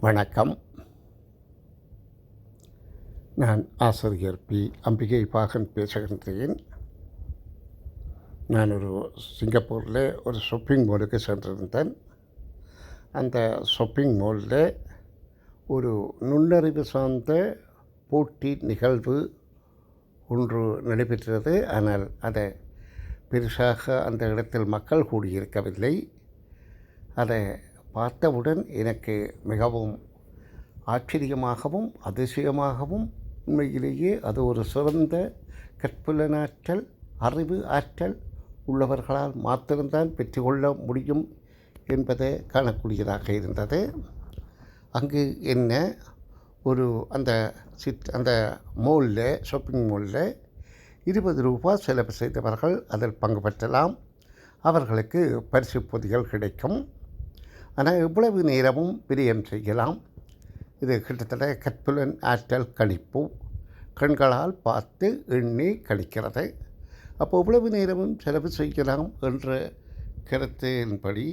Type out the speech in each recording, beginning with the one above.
வணக்கம். நான் ஆசிரியர் பி. அம்பிகை பாகன் பேசுகின்றேன். நான் ஒரு சிங்கப்பூரில் ஒரு ஷாப்பிங் மாலுக்கு சென்றிருந்தேன். அந்த ஷாப்பிங் மாலில் ஒரு நுண்ணறிவு சார்ந்த போட்டி நிகழ்வு ஒன்று நடைபெற்றது. ஆனால் அதை பெருசாக அந்த இடத்தில் மக்கள் கூடியிருக்கவில்லை. அதை பார்த்தவுடன் எனக்கு மிகவும் ஆச்சரியமாகவும் அதிசயமாகவும் உண்மையிலேயே அது ஒரு சிறந்த கற்புலனாற்றல் அறிவு ஆற்றல் உள்ளவர்களால் மாத்திரம்தான் பெற்றுக்கொள்ள முடியும் என்பதை காணக்கூடியதாக இருந்தது. அங்கு என்ன ஒரு அந்த சித் அந்த மாலில் ஷாப்பிங் மாலில் இருபது ரூபாய் செலவு செய்தவர்கள் அதில் பங்கு பெற்றலாம். அவர்களுக்கு பரிசு பொதிகள் கிடைக்கும். ஆனால் எவ்வளவு நேரமும் விரயம் செய்யலாம் இது கிட்டத்தட்ட கற்புலன் ஆற்றல் கணிப்பு. கண்களால் பார்த்து எண்ணி கழிக்கிறது அப்போ எவ்வளவு நேரமும் செலவு செய்யலாம் என்ற கருத்தின்படி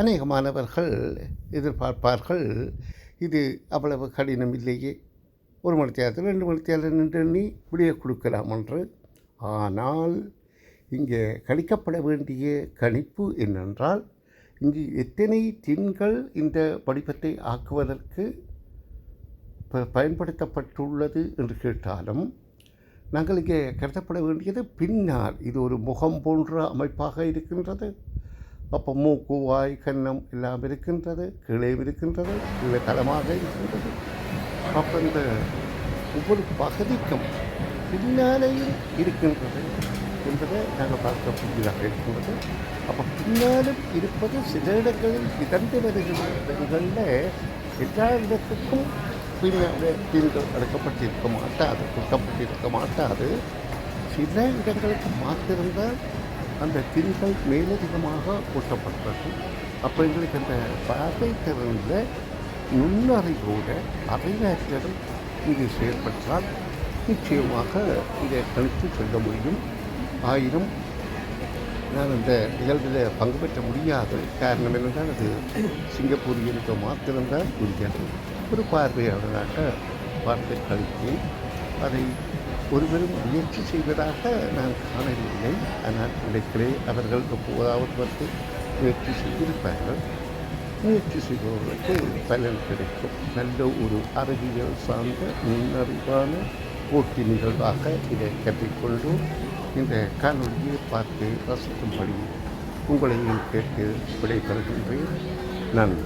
அநேக மாணவர்கள் எதிர்பார்ப்பார்கள் இது அவ்வளவு கடினம் இல்லையே. ஒரு மணி தேரத்தில் ரெண்டு மணி தேரத்தில் நின்று எண்ணி விடிய கொடுக்கலாம் என்று. ஆனால் இங்கே கணிக்கப்பட வேண்டிய கணிப்பு என்னென்றால் இங்கு எத்தனை தின்கள் இந்த படிப்பத்தை ஆக்குவதற்கு ப பயன்படுத்தப்பட்டுள்ளது என்று கேட்டாலும் நாங்கள் இங்கே கருதப்பட வேண்டியது பின்னால். இது ஒரு முகம் போன்ற அமைப்பாக இருக்கின்றது. அப்போ மூக்கு வாய் கன்னம் எல்லாம் இருக்கின்றது கீழே இருக்கின்றது கீழே தளமாக இருக்கின்றது. அப்போ இந்த ஒவ்வொரு பகுதிக்கும் பின்னாலேயும் இருக்கின்றது. என்பதை நாங்கள் பார்க்கக்கூடியதாக இருக்கும்போது அப்போ பின்னாலும் இருப்பது சில இடங்களில் மிதந்து வருகிறவர்களில் எல்லா இடத்துக்கும் பின்னால் பின்கள் அடக்கப்பட்டிருக்க மாட்டாது குட்டப்பட்டிருக்க மாட்டாது. சில இடங்களுக்கு மாத்திருந்தால் அந்த திரிகள் மேலதிகமாக கூட்டப்பட்டது. அப்போ எங்களுக்கு அந்த பார்வை திறந்த நுண்ணறிவோட அறிவாற்றலும் இங்கு செயல்பட்டால் நிச்சயமாக இதை கணித்து சொல்ல முடியும். ஆயினும் நான் அந்த நிகழ்வில் பங்கு பெற்ற முடியாது. காரணம் என்னென்றால் அது சிங்கப்பூரியனுக்கு மாத்திரம்தான் புரியாது ஒரு பார்வையாளராக பார்த்து கழித்தேன் அதை ஒருவரும் முயற்சி செய்வதாக நான் காணவில்லை. ஆனால் நினைக்கிறேன் அவர்கள் எப்போதாவது வந்து முயற்சி செய்திருப்பார்கள். முயற்சி செய்பவர்களுக்கு பலன் கிடைக்கும். நல்ல ஒரு அறிவியல் சார்ந்த நுண்ணறிவான போட்டி நிகழ்வாக இதை கற்றுக்கொண்டு இந்த காணொலியை பார்த்து ரசிக்கும்படி உங்களையும் கேட்டு விடைபெறுகின்றேன். நன்றி.